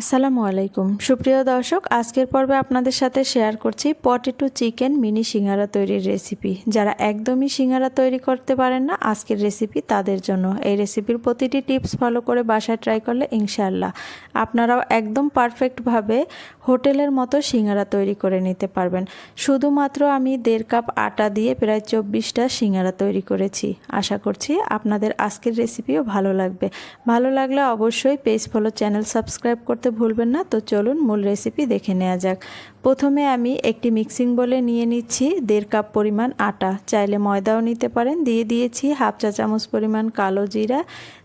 আসসালামু আলাইকুম। সুপ্রিয় দর্শক, আজকের পর্বে আপনাদের সাথে শেয়ার করছি পটেটো চিকেন মিনি সিঙ্গারা তৈরির রেসিপি যারা একদমই সিঙ্গারা তৈরি করতে পারেন না, আজকের রেসিপি তাদের জন্য। এই রেসিপির প্রতিটি টিপস ফলো করে বাসায় ট্রাই করলে ইনশাআল্লাহ আপনারাও একদম পারফেক্টভাবে হোটেলের মতো সিঙ্গারা তৈরি করে নিতে পারবেন। শুধুমাত্র আমি দেড় কাপ আটা দিয়ে প্রায় চব্বিশটা সিঙ্গারা তৈরি করেছি। আশা করছি আপনাদের আজকের রেসিপিও ভালো লাগবে। ভালো লাগলে অবশ্যই পেজ ফলো চ্যানেল সাবস্ক্রাইব করতে ভুলবেন না। তো চলুন মূল রেসিপি দেখে নেওয়া যাক। প্রথমে আমি একটি মিক্সিং বলে নিয়ে নিচ্ছি দেড় কাপ পরিমাণ আটা। চাইলে ময়দাও নিতে পারেন। দিয়ে দিয়েছি হাফ চা চামচ পরিমাণ কালো জিরা।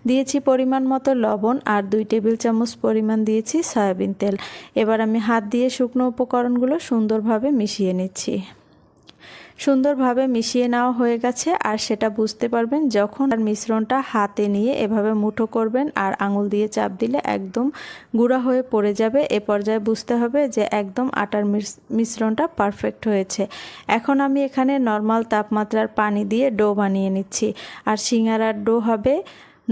দিয়েছি পরিমাণ মতো লবণ আর দুই টেবিল চামচ পরিমাণ দিয়েছি সয়াবিন তেল। এবার আমি হাত দিয়ে শুকনো উপকরণগুলো সুন্দরভাবে মিশিয়ে নিচ্ছি। সুন্দরভাবে মিশিয়ে নেওয়া হয়ে গেছে আর সেটা বুঝতে পারবেন যখন আর মিশ্রণটা হাতে নিয়ে এভাবে মুঠো করবেন আর আঙুল দিয়ে চাপ দিলে একদম গুঁড়া হয়ে পড়ে যাবে। এ পর্যায়ে বুঝতে হবে যে একদম আটার মিশ্রণটা পারফেক্ট হয়েছে। এখন আমি এখানে নর্মাল তাপমাত্রার পানি দিয়ে ডো বানিয়ে নিচ্ছি। আর সিঙ্গারার ডো হবে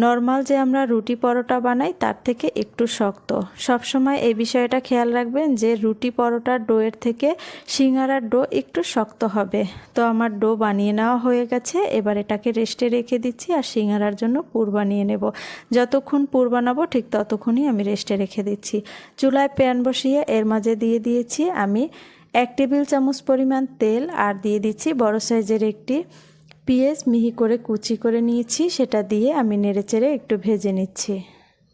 নর্মাল যে আমরা রুটি পরোটা বানাই, তার থেকে একটু শক্ত। সবসময় এই বিষয়টা খেয়াল রাখবেন যে রুটি পরোটার ডোয়ের থেকে সিঙ্গারার ডো একটু শক্ত হবে। তো আমার ডো বানিয়ে নেওয়া হয়ে গেছে, এবার এটাকে রেস্টে রেখে দিচ্ছি আর সিঙ্গারার জন্য পুর বানিয়ে নেব। যতক্ষণ পুর বানাবো, ঠিক ততক্ষণই আমি রেস্টে রেখে দিচ্ছি। চুলায় প্যান বসিয়ে এর মাঝে দিয়ে দিয়েছি আমি এক টেবিল চামচ পরিমাণ তেল আর দিয়ে দিচ্ছি বড় সাইজের একটি পেঁয়াজ মিহি করে কুচি করে নিয়েছি, সেটা দিয়ে আমি নেড়েচেড়ে একটু ভেজে নিচ্ছি।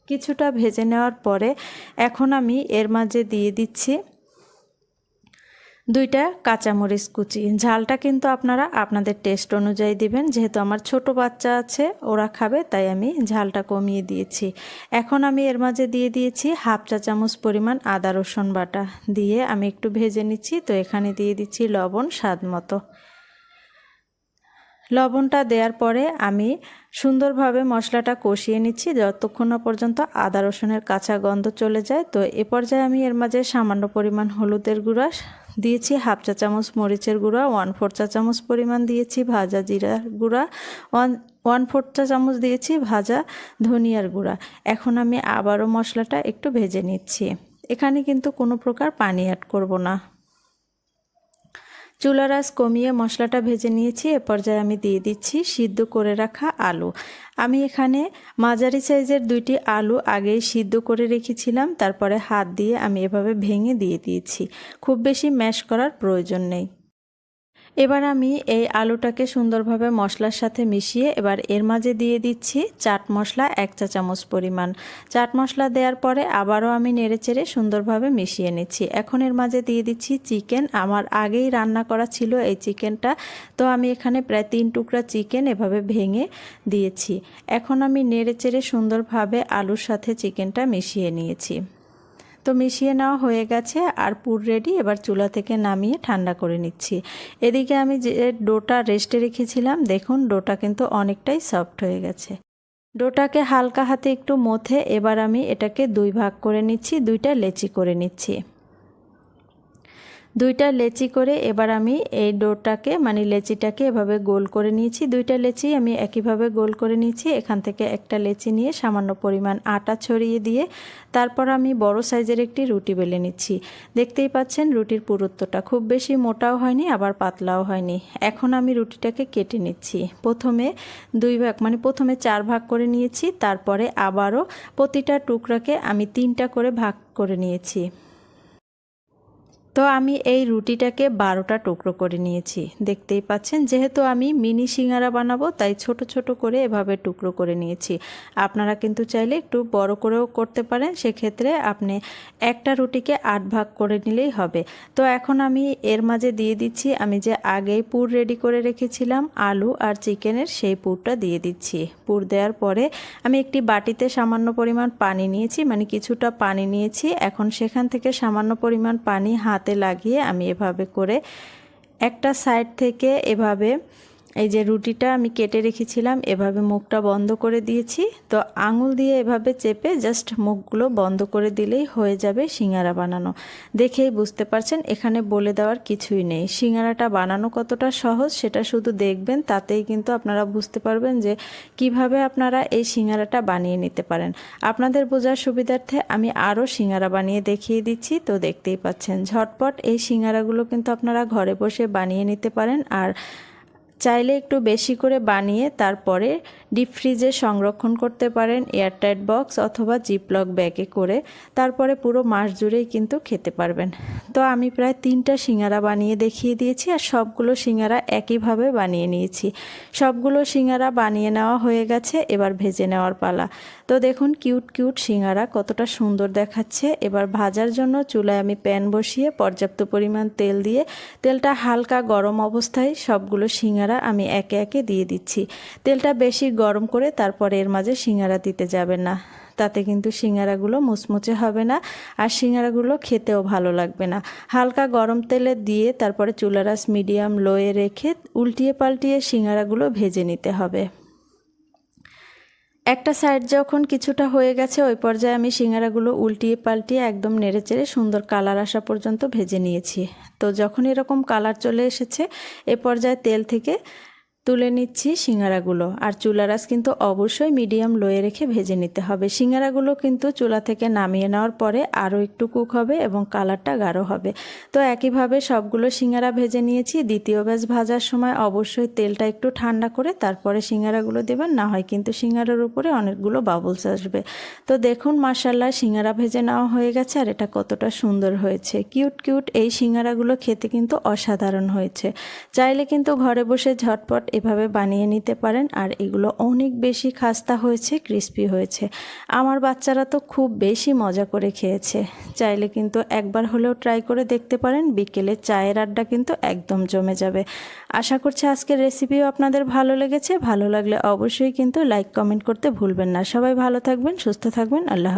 কিছুটা ভেজে নেওয়ার পরে এখন আমি এর মাঝে দিয়ে দিচ্ছি দুইটা কাঁচামরিচ কুচি। ঝালটা কিন্তু আপনারা আপনাদের টেস্ট অনুযায়ী দিবেন, যেহেতু আমার ছোট বাচ্চা আছে, ওরা খাবে, তাই আমি ঝালটা কমিয়ে দিয়েছি। এখন আমি এর মাঝে দিয়ে দিয়েছি হাফ চা চামচ পরিমাণ আদা রসুন বাটা। দিয়ে আমি একটু ভেজে নিচ্ছি, তো এখানে দিয়ে দিচ্ছি লবণ স্বাদ মতো। লবণটা দেওয়ার পরে আমি সুন্দরভাবে মশলাটা কষিয়ে নিচ্ছি, যতক্ষণ না পর্যন্ত আদা রসুনের কাঁচা গন্ধ চলে যায়। তো এ পর্যায়ে আমি এর মাঝে সামান্য পরিমাণ হলুদের গুঁড়া দিয়েছি, হাফ চা চামচ মরিচের গুঁড়া ওয়ান ফোর চা চামচ পরিমাণ দিয়েছি ভাজা জিরার গুঁড়া ওয়ান ওয়ান ফোর চা চামচ দিয়েছি ভাজা ধনিয়ার গুঁড়া। এখন আমি আবারও মশলাটা একটু ভেজে নিচ্ছি। এখানে কিন্তু কোনো প্রকার পানি অ্যাড করব না। চুলার আঁচ কমিয়ে মশলাটা ভেজে নিয়েছি। এ পর্যায়ে আমি দিয়ে দিচ্ছি সিদ্ধ করে রাখা আলু। আমি এখানে মাঝারি সাইজের দুইটি আলু আগেই সিদ্ধ করে রেখেছিলাম। তারপরে হাত দিয়ে আমি এভাবে ভেঙে দিয়ে দিয়েছি। খুব বেশি ম্যাশ করার প্রয়োজন নেই। এবার আমি এই আলুটাকে সুন্দরভাবে মশলার সাথে মিশিয়ে এবার এর মাঝে দিয়ে দিচ্ছি চাট মশলা এক চা চামচ পরিমাণ। চাট মশলা দেওয়ার পরে আবারও আমি নেড়েচেড়ে সুন্দরভাবে মিশিয়ে নিচ্ছি। এখন এর মাঝে দিয়ে দিচ্ছি চিকেন। আমার আগেই রান্না করা ছিল এই চিকেনটা। তো আমি এখানে প্রায় তিন টুকরা চিকেন এভাবে ভেঙে দিয়েছি। এখন আমি নেড়েচেড়ে সুন্দরভাবে আলুর সাথে চিকেনটা মিশিয়ে নিয়েছি। তো মিশিয়ে নেওয়া হয়ে গেছে আর পুর রেডি এবার চুলা থেকে নামিয়ে ঠান্ডা করে নিচ্ছি। এদিকে আমি যে ডোটা রেস্টে রেখেছিলাম, দেখুন ডোটা কিন্তু অনেকটাই সফট হয়ে গেছে। ডোটাকে হালকা হাতে একটু মথে এবার আমি এটাকে দুই ভাগ করে নিচ্ছি, দুইটা লেচি করে নিচ্ছি। দুইটা লেচি করে এবার আমি এই ডোটাকে মানে লেচিটাকে এভাবে গোল করে নিয়েছি। দুইটা লেচি আমি একইভাবে গোল করে নিয়েছি। এখান থেকে একটা লেচি নিয়ে সামান্য পরিমাণ আটা ছড়িয়ে দিয়ে তারপর আমি বড় সাইজের একটি রুটি বেলে নিচ্ছি। দেখতেই পাচ্ছেন রুটির পুরুত্বটা। খুব বেশি মোটাও হয়নি, আবার পাতলাও হয়নি। এখন আমি রুটিটাকে কেটে নিচ্ছি। প্রথমে দুই ভাগ মানে প্রথমে চার ভাগ করে নিয়েছি, তারপরে আবারও প্রতিটা টুকরাকে আমি তিনটা করে ভাগ করে নিয়েছি। তো আমি এই রুটিটাকে বারোটা টুকরো করে নিয়েছি। দেখতেই পাচ্ছেন, যেহেতু আমি মিনি সিঙ্গারা বানাবো, তাই ছোট ছোট করে এভাবে টুকরো করে নিয়েছি। আপনারা কিন্তু চাইলে একটু বড় করেও করতে পারেন, সেক্ষেত্রে আপনি একটা রুটিকে আট ভাগ করে নিলেই হবে। তো এখন আমি এর মাঝে দিয়ে দিচ্ছি, আমি যে আগেই পুর রেডি করে রেখেছিলাম, আলু আর চিকেনের সেই পুরটা দিয়ে দিচ্ছি। পুর দেওয়ার পরে আমি একটি বাটিতে সামান্য পরিমাণ পানি নিয়েছি মানে কিছুটা পানি নিয়েছি। এখন সেখান থেকে সামান্য পরিমাণ পানি হাত হাতে লাগিয়ে আমি এভাবে করে একটা সাইড থেকে এভাবে এই যে রুটিটা আমি কেটে রেখেছিলাম, এভাবে মুখটা বন্ধ করে দিয়েছি। তো আঙুল দিয়ে এভাবে চেপে জাস্ট মুখগুলো বন্ধ করে দিলেই হয়ে যাবে সিঙ্গারা বানানো। দেখেই বুঝতে পারছেন, এখানে বলে দেওয়ার কিছুই নেই। সিঙ্গারাটা বানানো কতটা সহজ সেটা শুধু দেখবেন, তাতেই কিন্তু আপনারা বুঝতে পারবেন যে কীভাবে আপনারা এই সিঙ্গারাটা বানিয়ে নিতে পারেন। আপনাদের বোঝার সুবিধার্থে আমি আরও সিঙ্গারা বানিয়ে দেখিয়ে দিচ্ছি, তো দেখতেই পাচ্ছেন। ঝটপট এই সিঙ্গারাগুলো কিন্তু আপনারা ঘরে বসে বানিয়ে নিতে পারেন, আর চাইলে একটু বেশি করে বানিয়ে তারপরে ডিপ ফ্রিজে সংরক্ষণ করতে পারেন এয়ারটাইট বক্স অথবা জিপলক ব্যাগে করে। তারপরে পুরো মাস জুড়েই কিন্তু খেতে পারবেন। তো আমি প্রায় তিনটা সিঙ্গারা বানিয়ে দেখিয়ে দিয়েছি আর সবগুলো সিঙ্গারা একইভাবে বানিয়ে নিয়েছি। সবগুলো সিঙ্গারা বানিয়ে নেওয়া হয়ে গেছে, এবার ভেজে নেওয়ার পালা। তো দেখুন কিউট কিউট সিঙ্গারা কতটা সুন্দর দেখাচ্ছে। এবার ভাজার জন্য চুলায় আমি প্যান বসিয়ে পর্যাপ্ত পরিমাণ তেল দিয়ে তেলটা হালকা গরম অবস্থায় সবগুলো সিঙ্গারা আমি একে একে দিয়ে দিচ্ছি। তেলটা বেশি গরম করে তারপর এর মাঝে সিঙ্গারা দিতে যাবেন না। তাতে কিন্তু সিঙ্গারাগুলো মুচমুচে হবে না আর সিঙ্গারাগুলো খেতেও ভালো লাগবে না। হালকা গরম তেলে দিয়ে তারপরে চুলারাস মিডিয়াম লোয়ে রেখে উল্টিয়ে পাল্টিয়ে সিঙ্গারাগুলো ভেজে নিতে হবে। একটা সাইড যখন কিছুটা হয়ে গেছে, ওই পর্যায়ে আমি সিঙ্গারাগুলো উল্টিয়ে পাল্টিয়ে একদম নেড়েচেড়ে সুন্দর কালার আসা পর্যন্ত ভেজে নিয়েছি। তো যখন এরকম কালার চলে এসেছে, এ পর্যায়ে তেল থেকে তুলে নিচ্ছি সিঙ্গারাগুলো। আর চুলারাস কিন্তু অবশ্যই মিডিয়াম লোয়ে রেখে ভেজে নিতে হবে। সিঙ্গারাগুলো কিন্তু চুলা থেকে নামিয়ে নেওয়ার পরে আরও একটু কুক হবে এবং কালারটা গাঢ় হবে। তো একইভাবে সবগুলো সিঙ্গারা ভেজে নিয়েছি। দ্বিতীয় ব্যাচ ভাজার সময় অবশ্যই তেলটা একটু ঠান্ডা করে তারপরে সিঙ্গারাগুলো দেবেন। না হয় কিন্তু সিঙ্গারার উপরে অনেকগুলো বাবলস আসবে। তো দেখুন মার্শাল্লাহ সিঙ্গারা ভেজে নেওয়া হয়ে গেছে আর এটা কতটা সুন্দর হয়েছে। কিউট কিউট এই সিঙ্গারাগুলো খেতে কিন্তু অসাধারণ হয়েছে। চাইলে কিন্তু ঘরে বসে ঝটপট এভাবে বানিয়ে নিতে পারেন আর এগুলো অনেক বেশি খাস্তা হয়েছে ক্রিস্পি হয়েছে। আমার বাচ্চারা তো খুব বেশি মজা করে খেয়েছে। চাইলে কিন্তু একবার হলেও ট্রাই করে দেখতে পারেন, বিকেলে চায়ের আড্ডা কিন্তু একদম জমে যাবে। আশা করছি আজকের রেসিপিও আপনাদের ভালো লেগেছে। ভালো লাগলে অবশ্যই কিন্তু লাইক কমেন্ট করতে ভুলবেন না। সবাই ভালো থাকবেন, সুস্থ থাকবেন। আল্লাহ